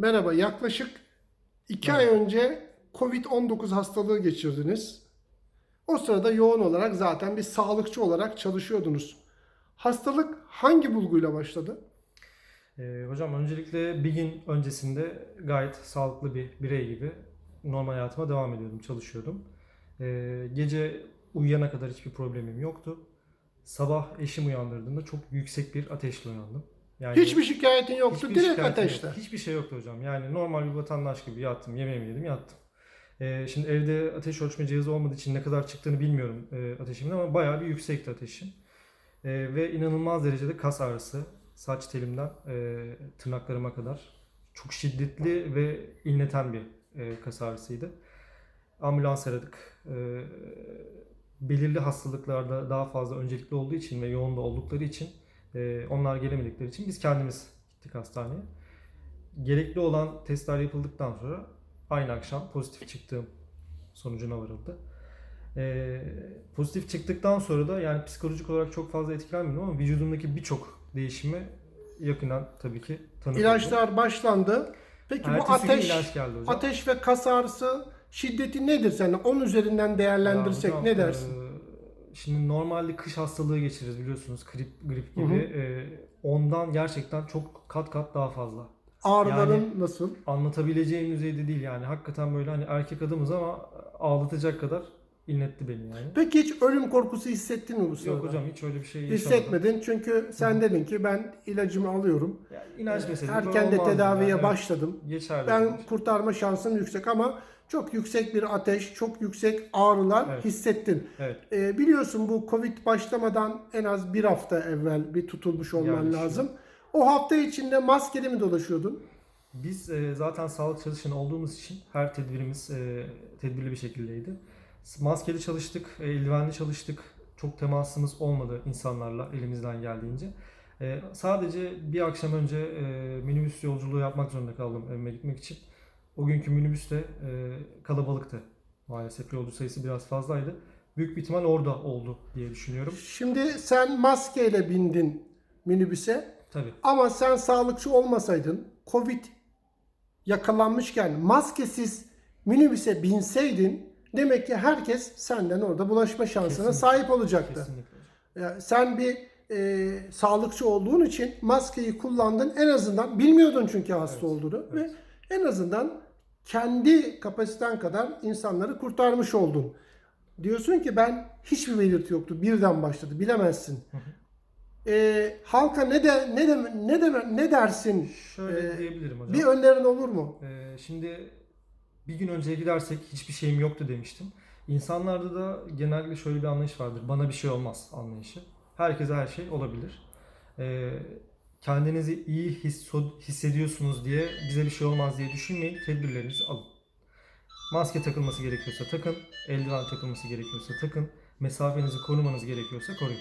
Merhaba, yaklaşık 2 ay önce Covid-19 hastalığı geçirdiniz. O sırada yoğun olarak zaten bir sağlıkçı olarak çalışıyordunuz. Hastalık hangi bulguyla başladı? Ee, hocam öncelikle bir gün öncesinde gayet sağlıklı bir birey gibi normal hayatıma devam ediyordum, çalışıyordum. Ee, gece uyuyana kadar hiçbir problemim yoktu. Sabah eşim uyandırdığında çok yüksek bir ateşle uyandım. Yani Hiçbir şikayetin yoktu, hiçbir direkt şikayetim ateşte. yok. Hiçbir şey yoktu hocam. Yani normal bir vatandaş gibi yattım, yemeğimi yedim, yattım. Ee, şimdi evde ateş ölçme cihazı olmadığı için ne kadar çıktığını bilmiyorum e, ateşimin ama bayağı bir yüksekti ateşim. Ee, ve inanılmaz derecede kas ağrısı, saç telimden e, tırnaklarıma kadar çok şiddetli ve inleten bir e, kas ağrısıydı. Ambulans aradık. Ee, belirli hastalıklarda daha fazla öncelikli olduğu için ve yoğun da oldukları için e, onlar gelemedikleri için biz kendimiz gittik hastaneye. Gerekli olan testler yapıldıktan sonra aynı akşam pozitif çıktığım sonucuna varıldı. Ee, pozitif çıktıktan sonra da yani psikolojik olarak çok fazla etkilenmedim ama vücudumdaki birçok değişimi yakından tabii ki tanık oldum. İlaçlar başlandı. Peki bu Ertesi gün ateş, ilaç geldi hocam. ateş ve kas ağrısı şiddeti nedir sen? 10 üzerinden değerlendirsek Ya hocam, ne dersin? e, şimdi normalde kış hastalığı geçiririz biliyorsunuz grip grip gibi. Hı hı. E, ondan gerçekten çok kat kat daha fazla. Ağrıların yani- nasıl? Anlatabileceğim düzeyde değil yani. Hakikaten böyle hani erkek adımız ama ağlatacak kadar inletti beni yani. Peki hiç ölüm korkusu hissettin mi bu sırada? Yok hocam hiç öyle bir şey yaşamadım. Hissetmedin çünkü sen dedin ki ben ilacımı alıyorum. Yani inanç meselesi. Erken de tedaviye yani, başladım. Geçerli. Ben kurtarma şansım yüksek ama çok yüksek bir ateş, çok yüksek ağrılar Evet. hissettin. Evet. Ee, biliyorsun bu Covid başlamadan en az bir hafta evvel bir tutulmuş olman Yani lazım. O hafta içinde maskeli mi dolaşıyordun? Biz e, zaten sağlık çalışanı olduğumuz için her tedbirimiz e, tedbirli bir şekildeydi. Maskeli çalıştık, e, eldivenli çalıştık. Çok temasımız olmadı insanlarla elimizden geldiğince. E, sadece bir akşam önce e, minibüs yolculuğu yapmak zorunda kaldım evime gitmek için. O günkü minibüs de e, kalabalıktı. Maalesef yolcu sayısı biraz fazlaydı. Büyük bir ihtimal orada oldu diye düşünüyorum. Şimdi sen maskeyle bindin minibüse Tabii. ama sen sağlıkçı olmasaydın Covid yakalanmışken maskesiz minibüse binseydin demek ki herkes senden orada bulaşma şansına Kesinlikle. sahip olacaktı. Kesinlikle. Ya sen bir e, sağlıkçı olduğun için maskeyi kullandın en azından bilmiyordun çünkü hasta Evet, olduğunu evet. ve en azından kendi kapasiten kadar insanları kurtarmış oldun. Diyorsun ki ben hiçbir belirti yoktu birden başladı bilemezsin. E, halka ne de ne de ne de ne dersin? Şöyle Ee, diyebilirim hocam. Bir önerin olur mu? Ee, şimdi bir gün önceye gidersek hiçbir şeyim yoktu demiştim. İnsanlarda da genellikle şöyle bir anlayış vardır. Bana bir şey olmaz anlayışı. Herkese her şey olabilir. Ee, kendinizi iyi hissediyorsunuz diye bize bir şey olmaz diye düşünmeyin. Tedbirlerinizi alın. Maske takılması gerekiyorsa takın. Eldiven takılması gerekiyorsa takın. Mesafenizi korumanız gerekiyorsa koruyun.